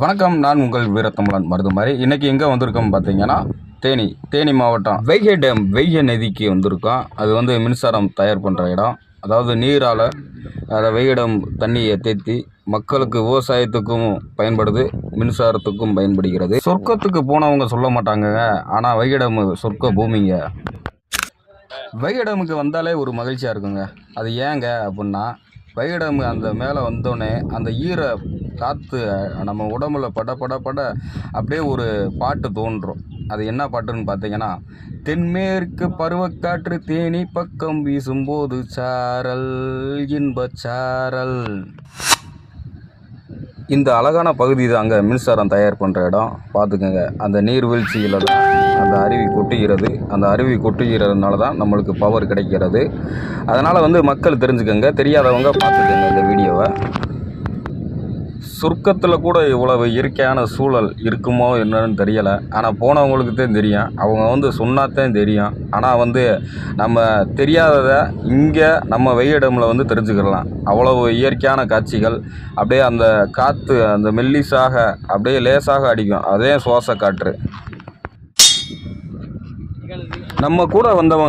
வணக்கம் நான் உங்கள் வீரத்தமிழன் மருதுமாரி. இன்றைக்கி எங்கே வந்திருக்கோம் பார்த்தீங்கன்னா தேனி தேனி மாவட்டம் வைகை டேம் வெய்ய நதிக்கு வந்திருக்கோம். அது வந்து மின்சாரம் தயார் பண்ணுற இடம். அதாவது நீரால் அதை வைகை டேம் தண்ணியை தேத்தி மக்களுக்கு விவசாயத்துக்கும் பயன்படுது மின்சாரத்துக்கும் பயன்படுகிறது. சொர்க்கத்துக்கு போனவங்க சொல்ல மாட்டாங்கங்க ஆனால் வைகை டேம் சொர்க்க பூமிங்க. வைகை டேமுக்கு வந்தாலே ஒரு மகிழ்ச்சியாக இருக்குங்க. அது ஏங்க அப்படின்னா வைகை டேமு அந்த மேலே வந்தோடனே அந்த ஈர காற்று நம்ம உடம்புல பட பட பட அப்படியே ஒரு பாட்டு தோன்றும். அது என்ன பாட்டுன்னு பார்த்தீங்கன்னா தென்மேற்கு பருவக்காற்று தேனி பக்கம் வீசும்போது சாரல் இன்பச்சாரல் இந்த அழகான பகுதி தாங்க மின்சாரம் தயார் பண்ணுற இடம். பார்த்துக்கோங்க. அந்த நீர்வீழ்ச்சியில் தான் அந்த அருவி கொட்டுகிறது. அந்த அருவி கொட்டுகிறதுனால தான் நம்மளுக்கு பவர் கிடைக்கிறது. அதனால் வந்து மக்கள் தெரிஞ்சுக்கோங்க. தெரியாதவங்க பார்த்துக்கோங்க இந்த வீடியோவை. சொர்க்கத்தில் கூட இவ்வளவு இயற்கையான சூழல் இருக்குமோ என்னன்னு தெரியலை. ஆனால் போனவங்களுக்கு தான் தெரியும். அவங்க வந்து சொன்னாத்தான் தெரியும். ஆனால் வந்து நம்ம தெரியாததை இங்கே நம்ம வெயிடமில் வந்து தெரிஞ்சுக்கிடலாம். அவ்வளவு இயற்கையான காட்சிகள். அப்படியே அந்த காற்று அந்த மெல்லிசாக அப்படியே லேசாக அடிக்கும். அதே சுவாச காற்று நம்ம கூட வந்தவங்க